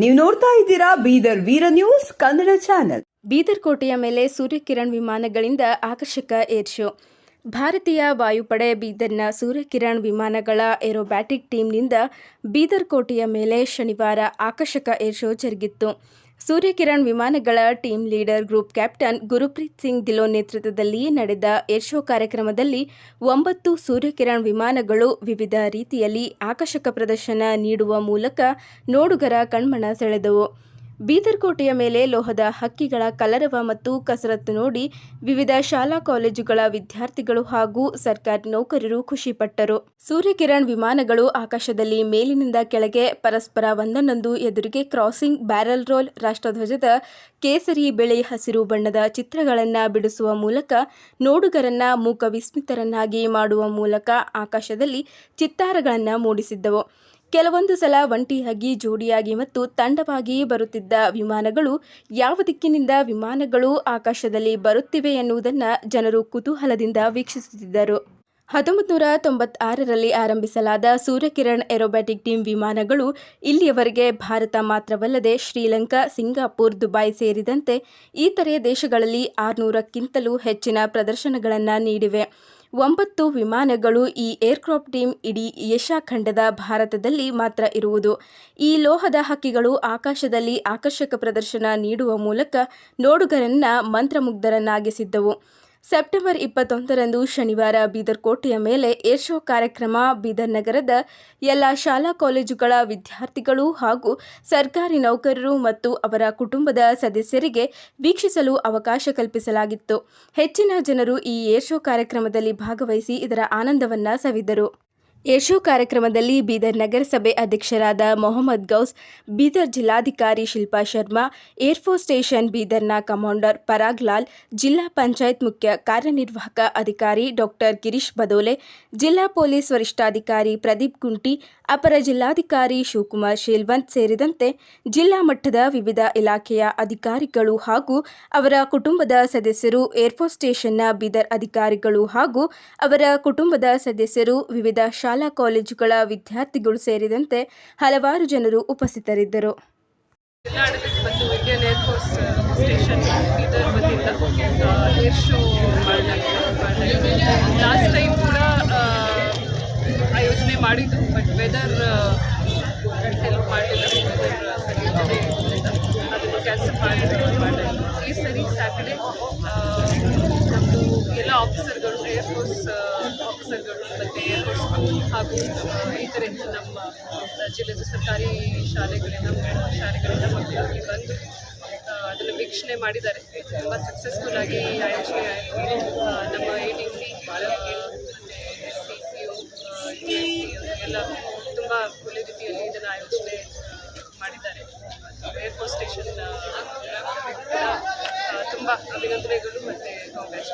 ನೀವು ನೋಡ್ತಾ ಇದ್ದೀರಾ ಬೀದರ್ ವೀರ ನ್ಯೂಸ್ ಕನ್ನಡ ಚಾನೆಲ್. ಬೀದರ್ ಕೋಟೆಯ ಮೇಲೆ ಸೂರ್ಯಕಿರಣ್ ವಿಮಾನಗಳಿಂದ ಆಕರ್ಷಕ ಏರ್ ಶೋ. ಭಾರತೀಯ ವಾಯುಪಡೆ ಬೀದರ್ನ ಸೂರ್ಯಕಿರಣ್ ವಿಮಾನಗಳ ಏರೋಬ್ಯಾಟಿಕ್ ಟೀಮ್ನಿಂದ ಬೀದರ್ ಕೋಟೆಯ ಮೇಲೆ ಶನಿವಾರ ಆಕರ್ಷಕ ಏರ್ ಶೋ ಜರುಗಿತ್ತು. ಸೂರ್ಯಕಿರಣ್ ವಿಮಾನಗಳ team leader group captain Gurpreet Singh Dhillon ನೇತೃತ್ವದಲ್ಲಿ ನಡೆದ ಏರ್ ಶೋ ಕಾರ್ಯಕ್ರಮದಲ್ಲಿ ಒಂಬತ್ತು ಸೂರ್ಯಕಿರಣ್ ವಿಮಾನಗಳು ವಿವಿಧ ರೀತಿಯಲ್ಲಿ ಆಕರ್ಷಕ ಪ್ರದರ್ಶನ ನೀಡುವ ಮೂಲಕ ನೋಡುಗರ ಕಣ್ಮನ ಸೆಳೆದವು. ಬೀದರ್ ಕೋಟೆಯ ಮೇಲೆ ಲೋಹದ ಹಕ್ಕಿಗಳ ಕಲರವ ಮತ್ತು ಕಸರತ್ತು ನೋಡಿ ವಿವಿಧ ಶಾಲಾ ಕಾಲೇಜುಗಳ ವಿದ್ಯಾರ್ಥಿಗಳು ಹಾಗೂ ಸರ್ಕಾರಿ ನೌಕರರು ಖುಷಿಪಟ್ಟರು. ಸೂರ್ಯಕಿರಣ್ ವಿಮಾನಗಳು ಆಕಾಶದಲ್ಲಿ ಮೇಲಿನಿಂದ ಕೆಳಗೆ ಪರಸ್ಪರ ಒಂದನ್ನೊಂದು ಎದುರಿಗೆ ಕ್ರಾಸಿಂಗ್ ಬ್ಯಾರಲ್ ರೋಲ್ ರಾಷ್ಟ್ರಧ್ವಜದ ಕೇಸರಿ ಬಿಳಿ ಹಸಿರು ಬಣ್ಣದ ಚಿತ್ರಗಳನ್ನು ಬಿಡಿಸುವ ಮೂಲಕ ನೋಡುಗರನ್ನ ಮೂಕ ವಿಸ್ಮಿತರನ್ನಾಗಿ ಮಾಡುವ ಮೂಲಕ ಆಕಾಶದಲ್ಲಿ ಚಿತ್ತಾರಗಳನ್ನು ಮೂಡಿಸಿದ್ದವು. ಕೆಲವೊಂದು ಸಲ ಒಂಟಿಯಾಗಿ ಜೋಡಿಯಾಗಿ ಮತ್ತು ತಂಡವಾಗಿ ಬರುತ್ತಿದ್ದ ವಿಮಾನಗಳು ಯಾವ ದಿಕ್ಕಿನಿಂದ ವಿಮಾನಗಳು ಆಕಾಶದಲ್ಲಿ ಬರುತ್ತಿವೆ ಎನ್ನುವುದನ್ನು ಜನರು ಕುತೂಹಲದಿಂದ ವೀಕ್ಷಿಸುತ್ತಿದ್ದರು. ಹತ್ತೊಂಬತ್ತು ನೂರ ತೊಂಬತ್ತಾರರಲ್ಲಿ ಆರಂಭಿಸಲಾದ ಸೂರ್ಯಕಿರಣ್ ಏರೋಬ್ಯಾಟಿಕ್ ಟೀಮ್ ವಿಮಾನಗಳು ಇಲ್ಲಿಯವರೆಗೆ ಭಾರತ ಮಾತ್ರವಲ್ಲದೆ ಶ್ರೀಲಂಕಾ, ಸಿಂಗಾಪುರ್, ದುಬೈ ಸೇರಿದಂತೆ ಇತರೆ ದೇಶಗಳಲ್ಲಿ ಆರುನೂರಕ್ಕಿಂತಲೂ ಹೆಚ್ಚಿನ ಪ್ರದರ್ಶನಗಳನ್ನು ನೀಡಿವೆ. ಒಂಬತ್ತು ವಿಮಾನಗಳು ಈ ಏರ್ಕ್ರಾಫ್ಟ್ ಟೀಮ್ ಇಡೀ ಏಷ್ಯಾ ಖಂಡದ ಭಾರತದಲ್ಲಿ ಮಾತ್ರ ಇರುವುದು. ಈ ಲೋಹದ ಹಕ್ಕಿಗಳು ಆಕಾಶದಲ್ಲಿ ಆಕರ್ಷಕ ಪ್ರದರ್ಶನ ನೀಡುವ ಮೂಲಕ ನೋಡುಗರನ್ನ ಮಂತ್ರಮುಗ್ಧರನ್ನಾಗಿಸಿದ್ದವು. ಸೆಪ್ಟೆಂಬರ್ ಇಪ್ಪತ್ತೊಂದರಂದು ಶನಿವಾರ ಬೀದರ್ ಕೋಟೆಯ ಮೇಲೆ ಏರ್ ಶೋ ಕಾರ್ಯಕ್ರಮ. ಬೀದರ್ ನಗರದ ಎಲ್ಲ ಶಾಲಾ ಕಾಲೇಜುಗಳ ವಿದ್ಯಾರ್ಥಿಗಳು ಹಾಗೂ ಸರ್ಕಾರಿ ನೌಕರರು ಮತ್ತು ಅವರ ಕುಟುಂಬದ ಸದಸ್ಯರಿಗೆ ವೀಕ್ಷಿಸಲು ಅವಕಾಶ ಕಲ್ಪಿಸಲಾಗಿತ್ತು. ಹೆಚ್ಚಿನ ಜನರು ಈ ಏರ್ ಶೋ ಕಾರ್ಯಕ್ರಮದಲ್ಲಿ ಭಾಗವಹಿಸಿ ಇದರ ಆನಂದವನ್ನು ಸವಿದರು. ಶೋ ಕಾರ್ಯಕ್ರಮದಲ್ಲಿ ಬೀದರ್ ನಗರಸಭೆ ಅಧ್ಯಕ್ಷರಾದ ಮೊಹಮ್ಮದ್ ಗೌಸ್, ಬೀದರ್ ಜಿಲ್ಲಾಧಿಕಾರಿ Shilpa Sharma air force station ಬೀದರ್ನ commander Parag Lal ಜಿಲ್ಲಾ ಪಂಚಾಯತ್ ಮುಖ್ಯ ಕಾರ್ಯನಿರ್ವಾಹಕ ಅಧಿಕಾರಿ ಡಾಕ್ಟರ್ ಗಿರೀಶ್ ಬದೋಲೆ, ಜಿಲ್ಲಾ ಪೊಲೀಸ್ ವರಿಷ್ಠಾಧಿಕಾರಿ ಪ್ರದೀಪ್ ಕುಂಟಿ, ಅಪರ ಜಿಲ್ಲಾಧಿಕಾರಿ ಶಿವಕುಮಾರ್ ಶೇಲ್ವಂತ್ ಸೇರಿದಂತೆ ಜಿಲ್ಲಾ ಮಟ್ಟದ ವಿವಿಧ ಇಲಾಖೆಯ ಅಧಿಕಾರಿಗಳು ಹಾಗೂ ಅವರ ಕುಟುಂಬದ ಸದಸ್ಯರು ಏರ್ಫೋರ್ಸ್ ಸ್ಟೇಷನ್ನ ಬೀದರ್ ಅಧಿಕಾರಿಗಳು ಹಾಗೂ ಅವರ ಕುಟುಂಬದ ಸದಸ್ಯರು ವಿವಿಧ ಶಾಲಾ ಕಾಲೇಜುಗಳ ವಿದ್ಯಾರ್ಥಿಗಳು ಸೇರಿದಂತೆ ಹಲವಾರು ಜನರು ಉಪಸ್ಥಿತರಿದ್ದರು. ಆಯೋಜನೆ ಮಾಡಿದ್ದು, ಬಟ್ ವೆದರ್ ಹೆಲ್ಪ್ ಮಾಡಲಿಲ್ಲ ವೆದರ್ ಸರಿ ಅದನ್ನು ಈ ಸರಿ ಸ್ಯಾಟರ್ಡೆ ನಮ್ಮದು ಎಲ್ಲ ಆಫೀಸರ್ಗಳು ಏರ್ಫೋರ್ಸ್ ಆಫೀಸರ್ಗಳು ಮತ್ತು ಏರ್ಫೋರ್ಸ್ ಹಾಗೂ ಇತರೆ ನಮ್ಮ ಜಿಲ್ಲೆದ ಸರ್ಕಾರಿ ಶಾಲೆಗಳಿಂದ ಶಾಲೆಗಳಿಂದ ಮಕ್ಕಳು ಬಂದು ಅದನ್ನು ವೀಕ್ಷಣೆ ಮಾಡಿದ್ದಾರೆ. ತುಂಬ ಸಕ್ಸಸ್ಫುಲ್ ಆಗಿ ಆಯೋಜನೆ ನಮ್ಮ A D C S D C ಎಲ್ಲ ತುಂಬ ಒಳ್ಳೆ ರೀತಿಯಲ್ಲಿ ಇದನ್ನು ಆಯೋಜನೆ ಮಾಡಿದ್ದಾರೆ. ಏರ್ಫೋರ್ಸ್ ಸ್ಟೇಷನ್ ತುಂಬ ಅಭಿನಂದನೆಗಳು ಮತ್ತು ಕಾಂಗ್ರೆಸ್